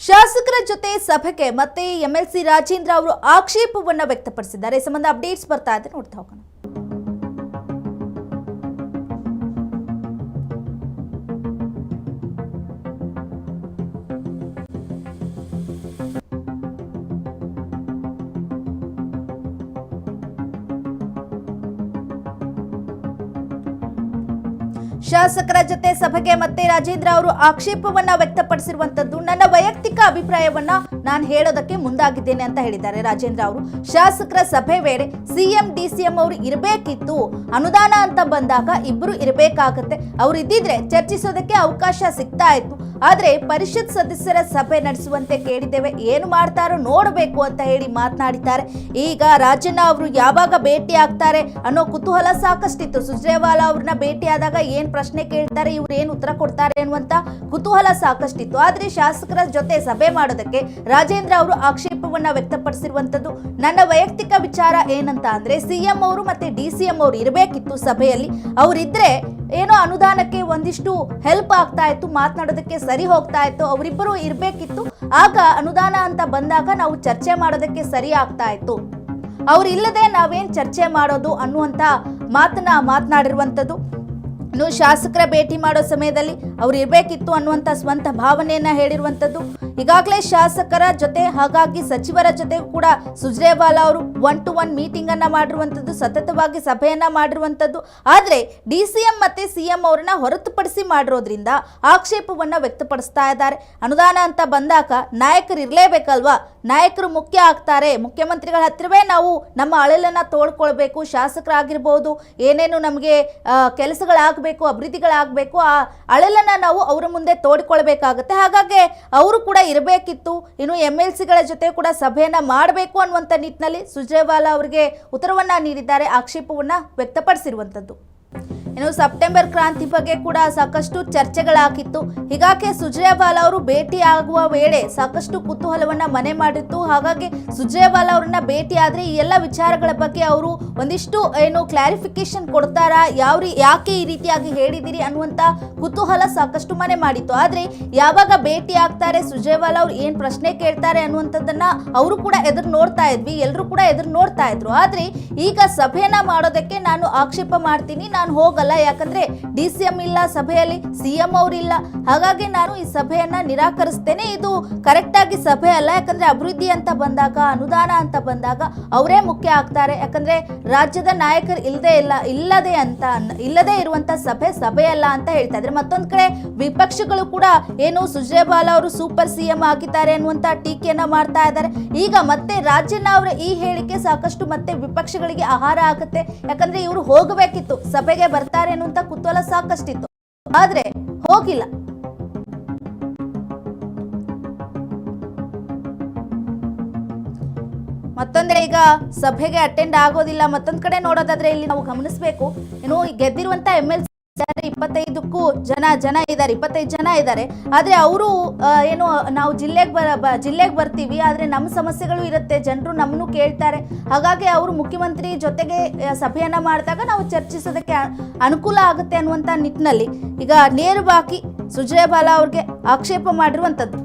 ಶಾಸಕರ ಜೊತೆ ಸಭೆಗೆ ಮತ್ತೆ ಎಂಎಲ್ಸಿ ರಾಜೇಂದ್ರ ಅವರು ಆಕ್ಷೇಪವನ್ನ ವ್ಯಕ್ತಪಡಿಸಿದ್ದಾರೆ. ಸಂಬಂಧ ಅಪ್ಡೇಟ್ಸ್ ಬರ್ತಾ ಇದೆ. ನೋಡ್ತಾ ಹೋಗೋಣ. ಶಾಸಕರ ಜೊತೆ ಸಭೆಗೆ ಮತ್ತೆ ರಾಜೇಂದ್ರ ಅವರು ಆಕ್ಷೇಪವನ್ನ ವ್ಯಕ್ತಪಡಿಸಿರುವಂತದ್ದು ನನ್ನ ವೈಯಕ್ತಿಕ ಅಭಿಪ್ರಾಯವನ್ನ ನಾನು ಹೇಳೋದಕ್ಕೆ ಮುಂದಾಗಿದ್ದೇನೆ ಅಂತ ಹೇಳಿದ್ದಾರೆ ರಾಜೇಂದ್ರ ಅವರು. ಶಾಸಕರ ಸಭೆ ವೇಳೆ ಸಿಎಂ, ಡಿಸಿಎಂ ಅವರು ಇರಬೇಕಿತ್ತು, ಅನುದಾನ ಅಂತ ಬಂದಾಗ ಇಬ್ಬರು ಇರಬೇಕಾಗತ್ತೆ. ಅವ್ರು ಇದ್ದಿದ್ರೆ ಚರ್ಚಿಸೋದಕ್ಕೆ ಅವಕಾಶ ಸಿಗ್ತಾ ಇತ್ತು. ಆದ್ರೆ ಪರಿಷತ್ ಸದಸ್ಯರ ಸಭೆ ನಡೆಸುವಂತೆ ಕೇಳಿದ್ದೇವೆ. ಏನು ಮಾಡ್ತಾರೋ ನೋಡಬೇಕು ಅಂತ ಹೇಳಿ ಮಾತನಾಡಿದ್ದಾರೆ. ಈಗ ರಾಜಣ್ಣ ಅವರು ಯಾವಾಗ ಭೇಟಿ ಆಗ್ತಾರೆ ಅನ್ನೋ ಕುತೂಹಲ ಸಾಕಷ್ಟಿತ್ತು. ಸುಜ್ರೇವಾಲಾ ಅವ್ರನ್ನ ಆದಾಗ ಏನ್ ಪ್ರಶ್ನೆ ಕೇಳ್ತಾರೆ, ಇವ್ರು ಏನ್ ಉತ್ತರ ಕೊಡ್ತಾರೆ ಅನ್ನುವಂತ ಕುತೂಹಲ ಸಾಕಷ್ಟಿತ್ತು. ಆದ್ರೆ ಶಾಸಕರ ಜೊತೆ ಸಭೆ ಮಾಡೋದಕ್ಕೆ ರಾಜೇಂದ್ರ ಅವರು ಆಕ್ಷೇಪವನ್ನ ವ್ಯಕ್ತಪಡಿಸಿರುವಂತದ್ದು. ನನ್ನ ವೈಯಕ್ತಿಕ ವಿಚಾರ ಏನಂತ ಅಂದ್ರೆ ಸಿಎಂ ಅವರು ಮತ್ತೆ ಡಿ ಸಿ ಅವರು ಇರಬೇಕಿತ್ತು ಸಭೆಯಲ್ಲಿ. ಅವರಿದ್ರೆ ಏನೋ ಅನುದಾನಕ್ಕೆ ಒಂದಿಷ್ಟು ಹೆಲ್ಪ್ ಆಗ್ತಾ ಇತ್ತು, ಮಾತನಾಡೋದಕ್ಕೆ ಸರಿ ಹೋಗ್ತಾ ಇತ್ತು, ಅವರಿಬ್ಬರು ಇರಬೇಕಿತ್ತು. ಆಗ ಅನುದಾನ ಅಂತ ಬಂದಾಗ ನಾವು ಚರ್ಚೆ ಮಾಡೋದಕ್ಕೆ ಸರಿ ಆಗ್ತಾ ಇತ್ತು. ಅವರಿಲ್ಲದೆ ನಾವೇನ್ ಚರ್ಚೆ ಮಾಡೋದು ಅನ್ನುವಂತ ಮಾತನ್ನ ಮಾತನಾಡಿರುವಂಥದ್ದು ಇನ್ನು ಶಾಸಕರ ಭೇಟಿ ಮಾಡೋ ಸಮಯದಲ್ಲಿ ಅವ್ರು ಇರಬೇಕಿತ್ತು ಅನ್ನುವಂಥ ಸ್ವಂತ ಭಾವನೆಯನ್ನ ಹೇಳಿರುವಂಥದ್ದು ಈಗಾಗಲೇ ಶಾಸಕರ ಜೊತೆ, ಹಾಗಾಗಿ ಸಚಿವರ ಜೊತೆ ಕೂಡ ಸುಜ್ರೇವಾಲಾ ಅವರು ಒನ್ ಟು ಒನ್ ಮೀಟಿಂಗ್ ಅನ್ನ ಮಾಡಿರುವಂತದ್ದು, ಸತತವಾಗಿ ಸಭೆಯನ್ನ ಮಾಡಿರುವಂತದ್ದು. ಆದರೆ, ಡಿ ಸಿ ಎಂ ಮತ್ತೆ ಸಿ ಎಂ ಅವರನ್ನ ಹೊರತುಪಡಿಸಿ ಮಾಡಿರೋದ್ರಿಂದ ಆಕ್ಷೇಪವನ್ನ ವ್ಯಕ್ತಪಡಿಸ್ತಾ ಇದ್ದಾರೆ. ಅನುದಾನ ಅಂತ ಬಂದಾಗ ನಾಯಕರು ಇರಲೇಬೇಕಲ್ವಾ? ನಾಯಕರು ಮುಖ್ಯ ಆಗ್ತಾರೆ. ಮುಖ್ಯಮಂತ್ರಿಗಳ ಹತ್ತಿರವೇ ನಾವು ನಮ್ಮ ಅಳಲನ್ನ ತೋಳ್ಕೊಳ್ಬೇಕು. ಶಾಸಕರಾಗಿರ್ಬೋದು, ಏನೇನು ನಮಗೆ ಕೆಲಸಗಳಾಗಬೇಕು, ಅಭಿವೃದ್ಧಿಗಳಾಗಬೇಕು, ಆ ಅಳಲನ್ನ ನಾವು ಅವರ ಮುಂದೆ ತೋಡ್ಕೊಳ್ಬೇಕಾಗತ್ತೆ. ಹಾಗಾಗಿ ಅವರು ಕೂಡ ಇರಬೇಕಿತ್ತು. ಇನ್ನು ಎಂ ಎಲ್ ಸಿಗಳ ಜೊತೆ ಕೂಡ ಸಭೆಯನ್ನ ಮಾಡಬೇಕು ಅನ್ನುವಂಥ ನಿಟ್ಟಿನಲ್ಲಿ ಸುಜೇವಾಲಾ ಅವರಿಗೆ ಉತ್ತರವನ್ನ ನೀಡಿದ್ದಾರೆ. ಆಕ್ಷೇಪವನ್ನ ವ್ಯಕ್ತಪಡಿಸಿರುವಂಥದ್ದು ಇನ್ನು ಸೆಪ್ಟೆಂಬರ್ ಕ್ರಾಂತಿ ಬಗ್ಗೆ ಕೂಡ ಸಾಕಷ್ಟು ಚರ್ಚೆಗಳಾಗಿತ್ತು. ಹೀಗಾಗಿ ಸುಜ್ರೇವಾಲಾ ಅವರು ಭೇಟಿ ಆಗುವ ವೇಳೆ ಸಾಕಷ್ಟು ಕುತೂಹಲವನ್ನ ಮನೆ ಮಾಡಿತ್ತು. ಹಾಗಾಗಿ ಸುಜ್ರೇವಾಲಾ ಅವರನ್ನ ಭೇಟಿ ಆದ್ರೆ ಈ ಎಲ್ಲ ವಿಚಾರಗಳ ಬಗ್ಗೆ ಅವರು ಒಂದಿಷ್ಟು ಏನು ಕ್ಲಾರಿಫಿಕೇಶನ್ ಕೊಡ್ತಾರಾ? ಯಾವ ಯಾಕೆ ಈ ರೀತಿಯಾಗಿ ಹೇಳಿದಿರಿ ಅನ್ನುವಂತ ಕುತೂಹಲ ಸಾಕಷ್ಟು ಮನೆ ಮಾಡಿತ್ತು. ಆದ್ರೆ ಯಾವಾಗ ಭೇಟಿ ಆಗ್ತಾರೆ ಸುಜಯವಾಲ ಅವ್ರು ಏನ್ ಪ್ರಶ್ನೆ ಕೇಳ್ತಾರೆ ಅನ್ನುವಂಥದ್ದನ್ನ ಅವರು ಕೂಡ ಎದುರು ನೋಡ್ತಾ ಇದ್ವಿ. ಎಲ್ಲರೂ ಕೂಡ ಎದುರು ನೋಡ್ತಾ ಇದ್ರು. ಆದ್ರೆ ಈಗ ಸಭೆನ ಮಾಡೋದಕ್ಕೆ ನಾನು ಆಕ್ಷೇಪ ಮಾಡ್ತೀನಿ. ನಾನು ಹೋಗಲ್ಲ. ಯಾಕಂದ್ರೆ ಡಿ ಸಿ ಎಂ ಇಲ್ಲ, ಸಭೆಯಲ್ಲಿ ಸಿ ಎಂ ಅವರಿಲ್ಲ ಹಾಗಾಗಿ ನಾನು ಈ ಸಭೆಯನ್ನ ನಿರಾಕರಿಸ್ತೇನೆ. ಇದು ಕರೆಕ್ಟ್ ಆಗಿ ಸಭೆ ಅಲ್ಲ, ಯಾಕಂದ್ರೆ ಅಭಿವೃದ್ಧಿ ಅಂತ ಬಂದಾಗ, ಅನುದಾನ ಅಂತ ಬಂದಾಗ ಅವರೇ ಮುಖ್ಯ ಆಗ್ತಾರೆ. ಯಾಕಂದ್ರೆ ರಾಜ್ಯದ ನಾಯಕರು ಇಲ್ಲದೆ ಇಲ್ಲ, ಇಲ್ಲದೆ ಅಂತ, ಇಲ್ಲದೆ ಇರುವಂತ ಸಭೆ ಸಭೆ ಅಲ್ಲ ಅಂತ ಹೇಳ್ತಾ ಇದ್ರೆ ಮತ್ತೊಂದ್ ಕಡೆ ವಿಪಕ್ಷಗಳು ಕೂಡ ಏನು ಸುಜೇಬಾಲ ಅವರು ಸೂಪರ್ ಸಿ ಎಂ ಆಗಿದ್ದಾರೆ ಅನ್ನುವಂತ ಟೀಕೆಯನ್ನ ಮಾಡ್ತಾ ಇದ್ದಾರೆ. ಈಗ ಮತ್ತೆ ರಾಜ್ಯನ ಅವರ ಈ ಹೇಳಿಕೆ ಸಾಕಷ್ಟು ಮತ್ತೆ ವಿಪಕ್ಷಗಳಿಗೆ ಆಹಾರ ಆಗುತ್ತೆ. ಯಾಕಂದ್ರೆ ಇವರು ಹೋಗಬೇಕಿತ್ತು, ಸಭೆಗೆ ಬರ್ತಾರೆ ಅನ್ನುವಂತ ಕುತೂಹಲ ಸಾಕಷ್ಟಿತ್ತು. ಆದ್ರೆ ಹೋಗಿಲ್ಲ. ಮತ್ತೊಂದ್ರೆ ಈಗ ಸಭೆಗೆ ಅಟೆಂಡ್ ಆಗೋದಿಲ್ಲ. ಮತ್ತೊಂದ್ ಕಡೆ ನೋಡೋದಾದ್ರೆ ಇಲ್ಲಿ ನಾವು ಗಮನಿಸಬೇಕು. ಏನು ಗೆದ್ದಿರುವಂತ ಎಂ ಎಲ್ ಇಪ್ಪತ್ತೈದಕ್ಕೂ ಜನ ಜನ ಇದ್ದಾರೆ, ಇಪ್ಪತ್ತೈದು ಜನ ಇದ್ದಾರೆ. ಆದ್ರೆ ಅವರು ಏನು, ನಾವು ಜಿಲ್ಲೆಗೆ ಬರ ಜಿಲ್ಲೆಗೆ ಬರ್ತೀವಿ, ಆದ್ರೆ ನಮ್ಮ ಸಮಸ್ಯೆಗಳು ಇರುತ್ತೆ, ಜನರು ನಮ್ಮನ್ನು ಕೇಳ್ತಾರೆ. ಹಾಗಾಗಿ ಅವರು ಮುಖ್ಯಮಂತ್ರಿ ಜೊತೆಗೆ ಸಭೆಯನ್ನು ಸಭೆಯನ್ನ ಮಾಡಿದಾಗ ನಾವು ಚರ್ಚಿಸೋದಕ್ಕೆ ಅನುಕೂಲ ಆಗುತ್ತೆ ಅನ್ನುವಂಥ ನಿಟ್ಟಿನಲ್ಲಿ ಈಗ ನೇರವಾಗಿ ಸುಜಯಬಾಲ ಅವ್ರಿಗೆ ಆಕ್ಷೇಪ ಮಾಡಿರುವಂಥದ್ದು